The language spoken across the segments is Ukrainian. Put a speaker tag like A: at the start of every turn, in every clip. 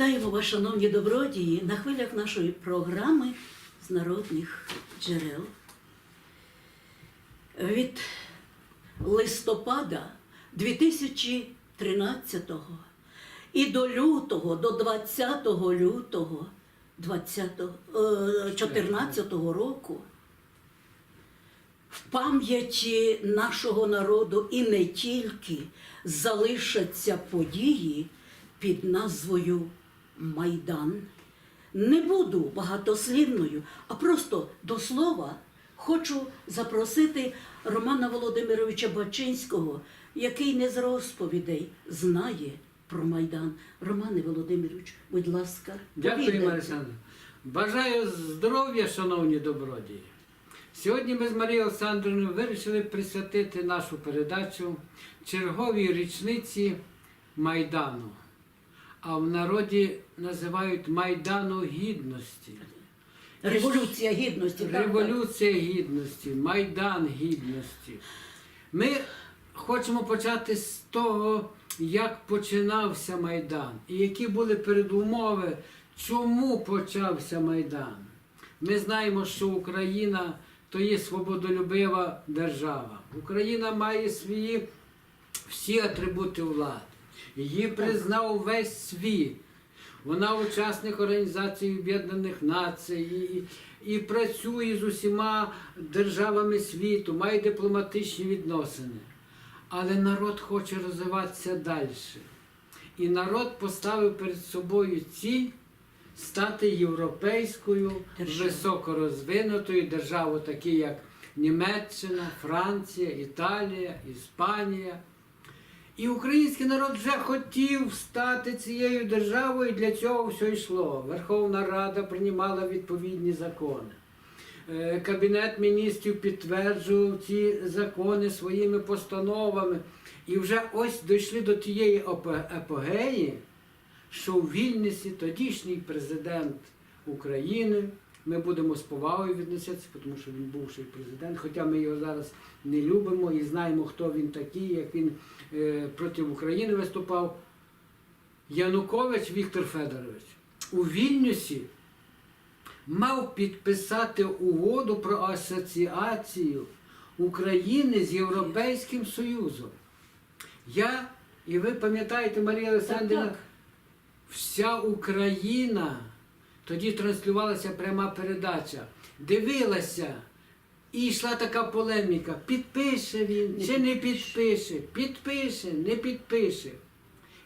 A: Вітаємо вас, шановні добродії, на хвилях нашої програми з народних джерел. Від листопада 2013 і до лютого, до 20 лютого 2014 року в пам'яті нашого народу і не тільки залишаться події під назвою Майдан. Не буду багатослівною, а просто до слова хочу запросити Романа Володимировича Бачинського, який не з розповідей знає про Майдан. Романе Володимирович, будь ласка,
B: Дякую,
A: повідайте.
B: Бажаю здоров'я, шановні добродії. Сьогодні ми з Марією Олександрівною вирішили присвятити нашу передачу черговій річниці Майдану. А в народі називають Майдану Гідності.
A: Революція гідності.
B: Революція гідності, Майдан гідності. Ми хочемо почати з того, як починався Майдан і які були передумови, чому почався Майдан. Ми знаємо, що Україна то є свободолюбива держава. Україна має свої всі атрибути влади. Її признав весь світ. Вона учасник Організації Об'єднаних Націй і, і працює з усіма державами світу, має дипломатичні відносини. Але народ хоче розвиватися далі. І народ поставив перед собою ціль стати європейською, високорозвинутою державою, такі як Німеччина, Франція, Італія, Іспанія. І український народ вже хотів стати цією державою, і для цього все йшло. Верховна Рада приймала відповідні закони. Е, Кабінет міністрів підтверджував ці закони своїми постановами. І вже ось дійшли до тієї епогеї, що в Вільнюсі тодішній президент України, ми будемо з повагою відноситися, тому що він бувший президент, хоча ми його зараз не любимо і знаємо, хто він такий, як він е, проти України виступав. Янукович Віктор Федорович у Вільнюсі мав підписати угоду про асоціацію України з Європейським Союзом. Я, і ви пам'ятаєте, Марія Олександрівна, вся Україна, тоді транслювалася пряма передача, дивилася, і йшла така полеміка: підпише він
A: Не
B: чи не підпише, підпише, не підпише.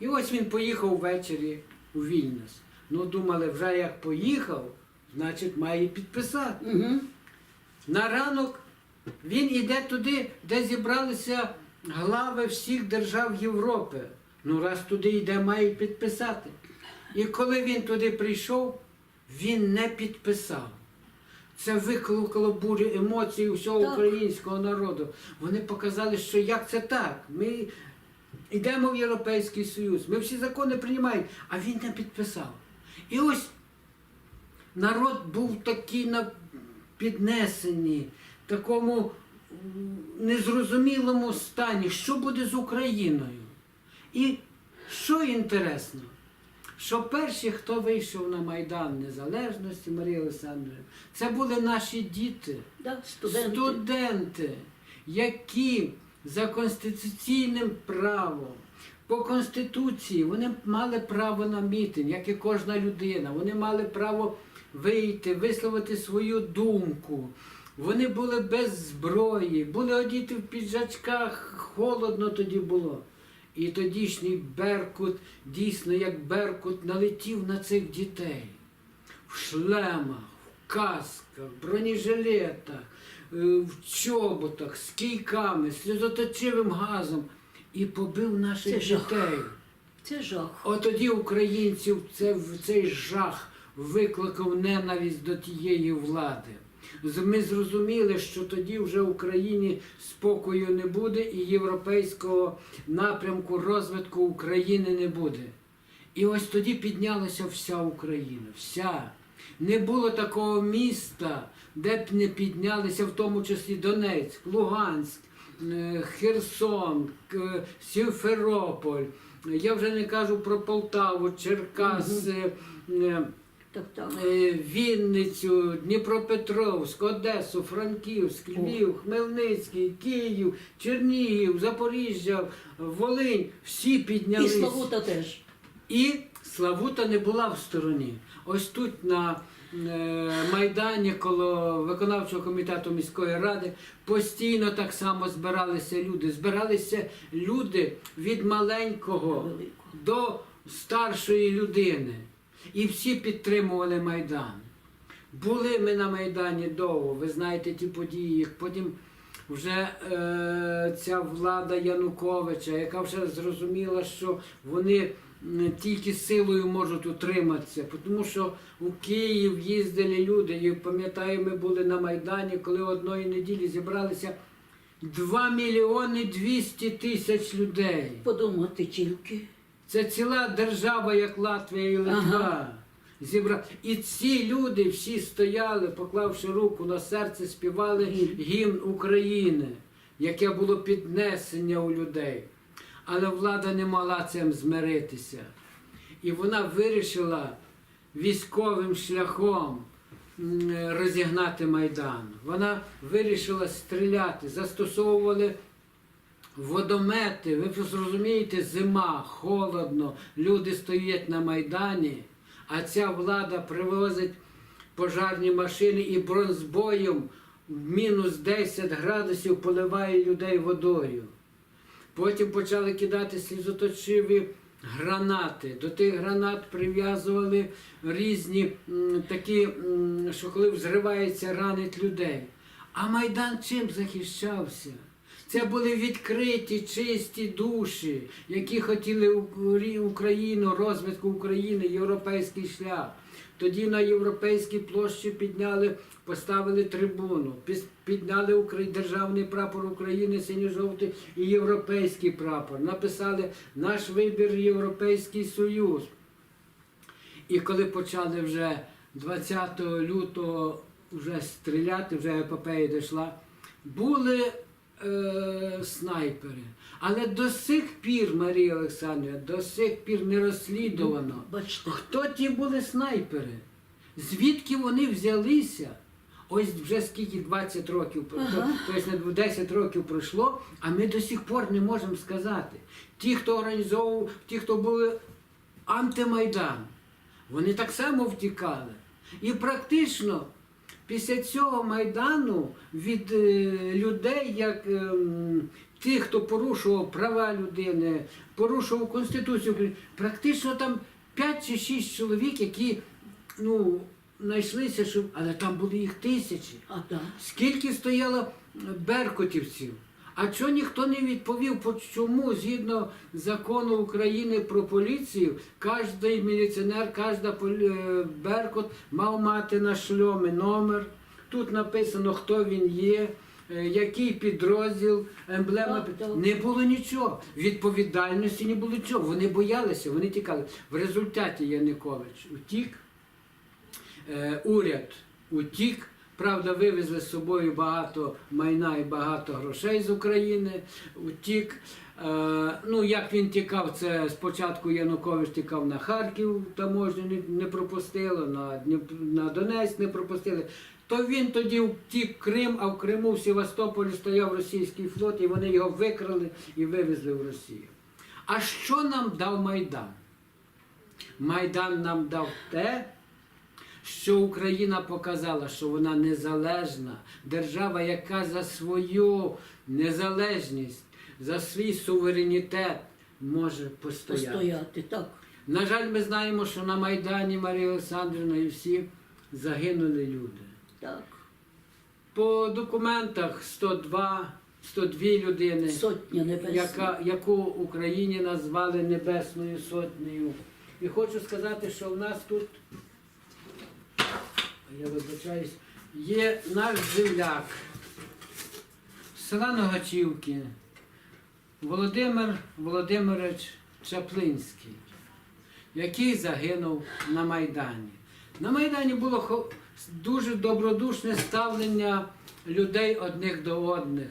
B: І ось він поїхав ввечері у Вільнюс. Ну, думали, вже як поїхав, значить має підписати.
A: Угу.
B: На ранок він іде туди, де зібралися глави всіх держав Європи. Ну, раз туди йде, має підписати. І коли він туди прийшов, він не підписав. Це викликало бурю емоцій у всього
A: Так.
B: українського народу. Вони показали, що як це так? Ми йдемо в Європейський Союз, ми всі закони приймаємо, а він не підписав. І ось народ був такий на піднесенні, такому незрозумілому стані, що буде з Україною. І що інтересно, що перші, хто вийшов на Майдан Незалежності, Марія Олександрівна, це були наші діти,
A: Да, студенти.
B: студенти, які за конституційним правом, по Конституції вони мали право на мітинг, як і кожна людина. Вони мали право вийти, висловити свою думку. Вони були без зброї, були одіти в піджачках, холодно тоді було. І тодішній Беркут, дійсно як Беркут, налетів на цих дітей в шлемах, в касках, бронежилетах, е, в чоботах, з кійками, сльозоточивим газом і побив наших
A: Це жах.
B: дітей.
A: Це жах.
B: От тоді українців це, цей жах викликав ненависть до тієї влади. Ми зрозуміли, що тоді вже в Україні спокою не буде і європейського напрямку розвитку України не буде. І ось тоді піднялася вся Україна, вся. Не було такого міста, де б не піднялися, в тому числі Донецьк, Луганськ, е, Херсон, Сімферополь, Я вже не кажу про Полтаву, Черкас, е, е,
A: Так.
B: е, Вінницю, Дніпропетровськ, Одесу, Франківськ, Львів, Хмельницький, Київ, Чернігів, Запоріжжя, Волинь. Всі
A: І. Славута теж.
B: І Славута не була в стороні. Ось тут на е, Майдані коло виконавчого комітету міської ради постійно так само збиралися люди. Збиралися люди від маленького до старшої людини. І всі підтримували Майдан. Були ми на Майдані довго, ви знаєте ті події, потім вже е, ця влада Януковича, яка вже зрозуміла, що вони тільки силою можуть утриматися, тому що у Київ їздили люди. І пам'ятаю, ми були на Майдані, коли одної неділі зібралися 2 мільйони 200 тисяч людей.
A: Подумати тільки.
B: Це ціла держава, як Латвія і Литва.
A: Ага.
B: Зібра... І ці люди всі стояли, поклавши руку на серце, співали
A: Гімн.
B: України, яке було піднесення у людей. Але влада не могла цим змиритися. І вона вирішила військовим шляхом розігнати Майдан. Вона вирішила стріляти, застосовували водомети. Ви просто розумієте, зима, холодно, люди стоять на Майдані, а ця влада привозить пожарні машини і бронзбоєм в мінус 10 градусів поливає людей водою. Потім почали кидати слізоточиві гранати. До тих гранат прив'язували різні такі, що коли взривається, ранить людей. А Майдан чим захищався? Це були відкриті, чисті душі, які хотіли Україну, розвитку України, європейський шлях. Тоді на європейській площі підняли, поставили трибуну, підняли державний прапор України, синьо-жовтий і європейський прапор. Написали наш вибір Європейський Союз. І коли почали вже 20 лютого вже стріляти, вже епопея дійшла, були е, снайпери. Але до сих пір, Марія Олександрівна, до сих пір не розслідувано.
A: Бачите,
B: Хто ті були снайпери? Звідки вони взялися? Ось вже скільки 20 років,
A: Ага.
B: тобто 10 років пройшло, а ми до сих пор не можемо сказати. Ті, хто організовував, ті, хто були антимайдан, вони так само втікали. І практично після цього майдану від е, людей, як ем, тих, хто порушував права людини, порушував Конституцію, практично там 5 чи 6 чоловік, які ну, знайшлися, щоб... але там були їх тисячі.
A: а да.
B: Скільки стояло беркутівців? А чого ніхто не відповів, по чому згідно закону України про поліцію, кожен міліціонер, кожна е, беркут мав мати на шльомі номер. Тут написано, хто він є, е, який підрозділ, емблема.
A: Так.
B: Не було нічого. Відповідальності не було нічого. Вони боялися, вони тікали. В результаті Янукович утік е, уряд утік. Правда, вивезли з собою багато майна і багато грошей з України. Утік. Е, ну, як він тікав, це спочатку Янукович тікав на Харків, таможню не, пропустили, на, на Донецьк не пропустили. То він тоді втік Крим, а в Криму в Севастополі стояв російський флот, і вони його викрали і вивезли в Росію. А що нам дав Майдан? Майдан нам дав те, що Україна показала, що вона незалежна держава, яка за свою незалежність, за свій суверенітет може постояти.
A: Постояти, так.
B: На жаль, ми знаємо, що на Майдані Марія Олександрівна і всі загинули люди.
A: Так.
B: По документах 102, 102 людини,
A: Сотня небесна.
B: яка, яку Україні назвали Небесною Сотнею. І хочу сказати, що в нас тут, я вибачаюсь, є наш земляк з села Ногачівки, Володимир Володимирович Чаплинський, який загинув на Майдані. На Майдані було дуже добродушне ставлення людей одних до одних.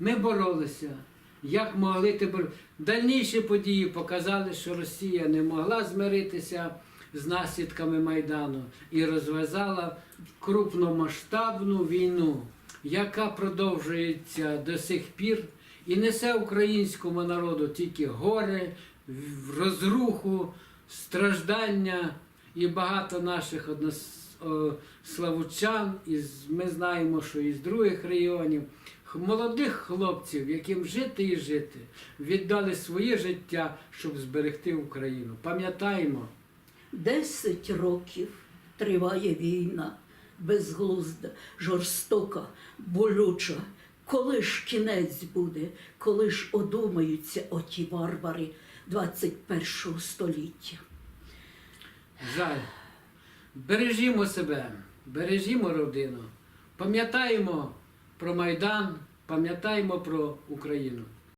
B: Ми боролися. як могли тепер. Дальніші події показали, що Росія не могла змиритися з наслідками Майдану і розв'язала крупномасштабну війну, яка продовжується до сих пір і несе українському народу тільки горе, розруху, страждання і багато наших славучан, із, ми знаємо, що із других регіонів, молодих хлопців, яким жити і жити, віддали своє життя, щоб зберегти Україну. Пам'ятаємо,
A: Десять років триває війна, безглузда, жорстока, болюча. Коли ж кінець буде, коли ж одумаються оті варвари 21 століття?
B: жаль, бережімо себе, бережімо родину, пам'ятаємо про Майдан, пам'ятаємо про Україну.